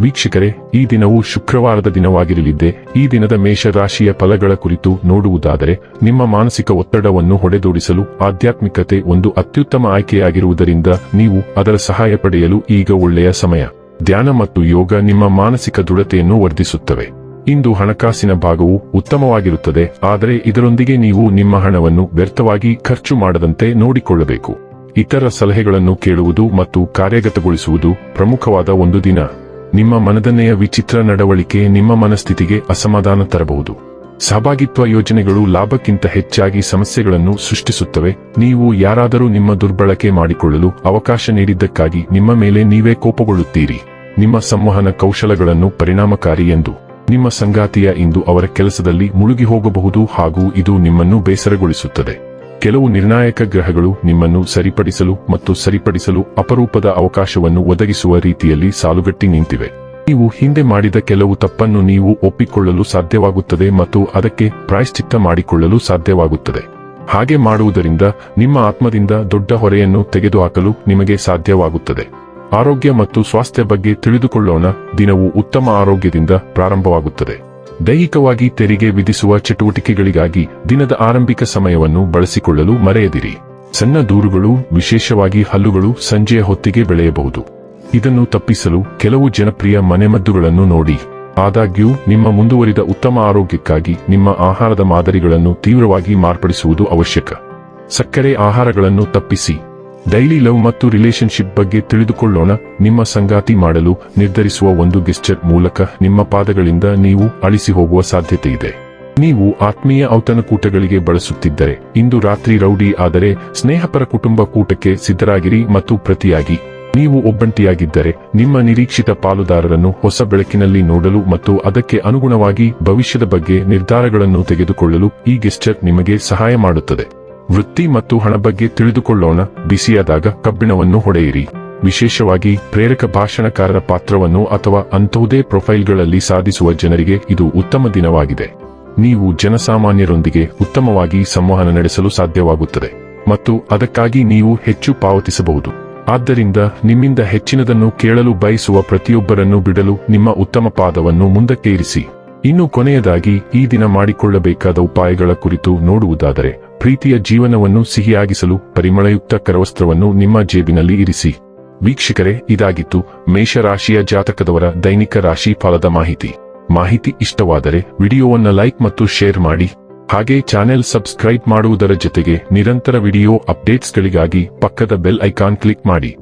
ವೀಕ್ಷಕರೇ, ಈ ದಿನವು ಶುಕ್ರವಾರದ ದಿನವಾಗಿರಲಿದ್ದೆ, ಈ ದಿನದ ಮೇಷರಾಶಿಯ ಫಲಗಳ ಕುರಿತು ನೋಡುವುದಾದರೆ, ನಿಮ್ಮ ಮಾನಸಿಕ ಒತ್ತಡವನ್ನು ಹೊಡೆದೋಡಿಸಲು ಆಧ್ಯಾತ್ಮಿಕತೆ ಒಂದು ಅತ್ಯುತ್ತಮ ಆಯ್ಕೆಯಾಗಿರುವುದರಿಂದ ನೀವು ಅದರ ಸಹಾಯ ಪಡೆಯಲು ಈಗ ಒಳ್ಳೆಯ ಸಮಯ. ಧ್ಯಾನ ಮತ್ತು ಯೋಗ ನಿಮ್ಮ ಮಾನಸಿಕ ದೃಢತೆಯನ್ನು ವರ್ಧಿಸುತ್ತವೆ. ಇಂದು ಹಣಕಾಸಿನ ಭಾಗವು ಉತ್ತಮವಾಗಿರುತ್ತದೆ, ಆದರೆ ಇದರೊಂದಿಗೆ ನೀವು ನಿಮ್ಮ ಹಣವನ್ನು ವ್ಯರ್ಥವಾಗಿ ಖರ್ಚು ಮಾಡದಂತೆ ನೋಡಿಕೊಳ್ಳಬೇಕು. ಇತರ ಸಲಹೆಗಳನ್ನು ಕೇಳುವುದು ಮತ್ತು ಕಾರ್ಯಗತಗೊಳಿಸುವುದು ಪ್ರಮುಖವಾದ ಒಂದು ದಿನ. ನಿಮ್ಮ ಮನದನ್ನೆಯ ವಿಚಿತ್ರ ನಡವಳಿಕೆ ನಿಮ್ಮ ಮನಸ್ಥಿತಿಗೆ ಅಸಮಾಧಾನ ತರಬಹುದು. ಸಹಭಾಗಿತ್ವ ಯೋಜನೆಗಳು ಲಾಭಕ್ಕಿಂತ ಹೆಚ್ಚಾಗಿ ಸಮಸ್ಯೆಗಳನ್ನು ಸೃಷ್ಟಿಸುತ್ತವೆ. ನೀವು ಯಾರಾದರೂ ನಿಮ್ಮ ದುರ್ಬಳಕೆ ಮಾಡಿಕೊಳ್ಳಲು ಅವಕಾಶ ನೀಡಿದ್ದಕ್ಕಾಗಿ ನಿಮ್ಮ ಮೇಲೆ ನೀವೇ ಕೋಪಗೊಳ್ಳುತ್ತೀರಿ. ನಿಮ್ಮ ಸಂವಹನ ಕೌಶಲಗಳನ್ನು ಪರಿಣಾಮಕಾರಿ ಎಂದು ನಿಮ್ಮ ಸಂಗಾತಿಯ ಇಂದು ಅವರ ಕೆಲಸದಲ್ಲಿ ಮುಳುಗಿ ಹೋಗಬಹುದು ಹಾಗೂ ಇದು ನಿಮ್ಮನ್ನು ಬೇಸರಗೊಳಿಸುತ್ತದೆ. ಕೆಲವು ನಿರ್ಣಾಯಕ ಗ್ರಹಗಳು ನಿಮ್ಮನ್ನು ಸರಿಪಡಿಸಲು ಮತ್ತು ಸರಿಪಡಿಸಲು ಅಪರೂಪದ ಅವಕಾಶವನ್ನು ಒದಗಿಸುವ ರೀತಿಯಲ್ಲಿ ಸಾಲುಗಟ್ಟಿ ನಿಂತಿವೆ. ನೀವು ಹಿಂದೆ ಮಾಡಿದ ಕೆಲವು ತಪ್ಪನ್ನು ನೀವು ಒಪ್ಪಿಕೊಳ್ಳಲು ಸಾಧ್ಯವಾಗುತ್ತದೆ ಮತ್ತು ಅದಕ್ಕೆ ಪ್ರಾಯಶ್ಚಿತ್ತ ಮಾಡಿಕೊಳ್ಳಲು ಸಾಧ್ಯವಾಗುತ್ತದೆ. ಹಾಗೆ ಮಾಡುವುದರಿಂದ ನಿಮ್ಮ ಆತ್ಮದಿಂದ ದೊಡ್ಡ ಹೊರೆಯನ್ನು ತೆಗೆದುಹಾಕಲು ನಿಮಗೆ ಸಾಧ್ಯವಾಗುತ್ತದೆ. ಆರೋಗ್ಯ ಮತ್ತು ಸ್ವಾಸ್ಥ್ಯ ಬಗ್ಗೆ ತಿಳಿದುಕೊಳ್ಳೋಣ, ದಿನವು ಉತ್ತಮ ಆರೋಗ್ಯದಿಂದ ಪ್ರಾರಂಭವಾಗುತ್ತದೆ. ದೈಹಿಕವಾಗಿ ತೆರಿಗೆ ವಿಧಿಸುವ ಚಟುವಟಿಕೆಗಳಿಗಾಗಿ ದಿನದ ಆರಂಭಿಕ ಸಮಯವನ್ನು ಬಳಸಿಕೊಳ್ಳಲು ಮರೆಯದಿರಿ. ಸಣ್ಣ ದೂರುಗಳು, ವಿಶೇಷವಾಗಿ ಹಲ್ಲುಗಳು ಸಂಜೆಯ ಹೊತ್ತಿಗೆ ಬೆಳೆಯಬಹುದು. ಇದನ್ನು ತಪ್ಪಿಸಲು ಕೆಲವು ಜನಪ್ರಿಯ ಮನೆಮದ್ದುಗಳನ್ನು ನೋಡಿ. ಆದಾಗ್ಯೂ, ನಿಮ್ಮ ಮುಂದುವರಿದ ಉತ್ತಮ ಆರೋಗ್ಯಕ್ಕಾಗಿ ನಿಮ್ಮ ಆಹಾರದ ಮಾದರಿಗಳನ್ನು ತೀವ್ರವಾಗಿ ಮಾರ್ಪಡಿಸುವುದು ಅವಶ್ಯಕ. ಸಕ್ಕರೆ ಆಹಾರಗಳನ್ನು ತಪ್ಪಿಸಿ. ಡೈಲಿ ಲವ್ ಮತ್ತು ರಿಲೇಶನ್ಶಿಪ್ ಬಗ್ಗೆ ತಿಳಿದುಕೊಳ್ಳೋಣ. ನಿಮ್ಮ ಸಂಗಾತಿ ಮಾಡಲು, ನಿರ್ಧರಿಸುವ ಒಂದು ಗೆಸ್ಚರ್ ಮೂಲಕ ನಿಮ್ಮ ಪಾದಗಳಿಂದ ನೀವು ಅಳಿಸಿ ಹೋಗುವ ಸಾಧ್ಯತೆ ಇದೆ. ನೀವು ಆತ್ಮೀಯ ಔತಣಕೂಟಗಳಿಗೆ ಬಳಸುತ್ತಿದ್ದರೆ, ಇಂದು ರಾತ್ರಿ ರೌಡಿ ಆದರೆ, ಸ್ನೇಹಪರ ಕುಟುಂಬ ಕೂಟಕ್ಕೆ ಸಿದ್ಧರಾಗಿರಿ ಮತ್ತು ಪ್ರತಿಯಾಗಿ. ನೀವು ಒಬ್ಬಂಟಿಯಾಗಿದ್ದರೆ, ನಿಮ್ಮ ನಿರೀಕ್ಷಿತ ಪಾಲುದಾರರನ್ನು ಹೊಸ ಬೆಳಕಿನಲ್ಲಿ ನೋಡಲು ಮತ್ತು ಅದಕ್ಕೆ ಅನುಗುಣವಾಗಿ ಭವಿಷ್ಯದ ಬಗ್ಗೆ ನಿರ್ಧಾರಗಳನ್ನು ತೆಗೆದುಕೊಳ್ಳಲು ಈ ಗೆಸ್ಚರ್ ನಿಮಗೆ ಸಹಾಯ ಮಾಡುತ್ತದೆ. ವೃತ್ತಿ ಮತ್ತು ಹಣ ಬಗ್ಗೆ ತಿಳಿದುಕೊಳ್ಳೋಣ. ಬಿಸಿಯಾದಾಗ ಕಬ್ಬಿಣವನ್ನು ಹೊಡೆಯಿರಿ. ವಿಶೇಷವಾಗಿ ಪ್ರೇರಕ ಭಾಷಣಕಾರರ ಪಾತ್ರವನ್ನು ಅಥವಾ ಅಂಥದೇ ಪ್ರೊಫೈಲ್ಗಳಲ್ಲಿ ಸಾಧಿಸುವ ಜನರಿಗೆ ಇದು ಉತ್ತಮ ದಿನವಾಗಿದೆ. ನೀವು ಜನಸಾಮಾನ್ಯರೊಂದಿಗೆ ಉತ್ತಮವಾಗಿ ಸಂವಹನ ನಡೆಸಲು ಸಾಧ್ಯವಾಗುತ್ತದೆ. ಮತ್ತು ಅದಕ್ಕಾಗಿ ನೀವು ಹೆಚ್ಚು ಪಾವತಿಸಬಹುದು. ಆದ್ದರಿಂದ ನಿಮ್ಮಿಂದ ಹೆಚ್ಚಿನದನ್ನು ಕೇಳಲು ಬಯಸುವ ಪ್ರತಿಯೊಬ್ಬರನ್ನು ಬಿಡಲು ನಿಮ್ಮ ಉತ್ತಮ ಪಾದವನ್ನು ಮುಂದಕ್ಕೇರಿಸಿ ಇನ್ನು ಕೊನೆಯದಾಗಿ ಈ ದಿನ ಮಾಡಿಕೊಳ್ಳಬೇಕಾದ ಉಪಾಯಗಳ ಕುರಿತು ನೋಡುವುದಾದರೆ ಪ್ರೀತಿಯ ಜೀವನವನ್ನು ಸಿಹಿಯಾಗಿಸಲು ಪರಿಮಳಯುಕ್ತ ಕರವಸ್ತ್ರವನ್ನು ನಿಮ್ಮ ಜೇಬಿನಲ್ಲಿ ಇರಿಸಿ. ವೀಕ್ಷಕರೇ, ಇದಾಗಿತ್ತು ಮೇಷರಾಶಿಯ ಜಾತಕದವರ ದೈನಿಕ ರಾಶಿ ಫಲದ ಮಾಹಿತಿ. ಮಾಹಿತಿ ಇಷ್ಟವಾದರೆ ವಿಡಿಯೋವನ್ನು ಲೈಕ್ ಮತ್ತು ಶೇರ್ ಮಾಡಿ. ಹಾಗೆ ಚಾನೆಲ್ ಸಬ್ಸ್ಕ್ರೈಬ್ ಮಾಡುವುದರ ಜೊತೆಗೆ ನಿರಂತರ ವಿಡಿಯೋ ಅಪ್ಡೇಟ್ಸ್ಗಳಿಗಾಗಿ ಪಕ್ಕದ ಬೆಲ್ ಐಕಾನ್ ಕ್ಲಿಕ್ ಮಾಡಿ.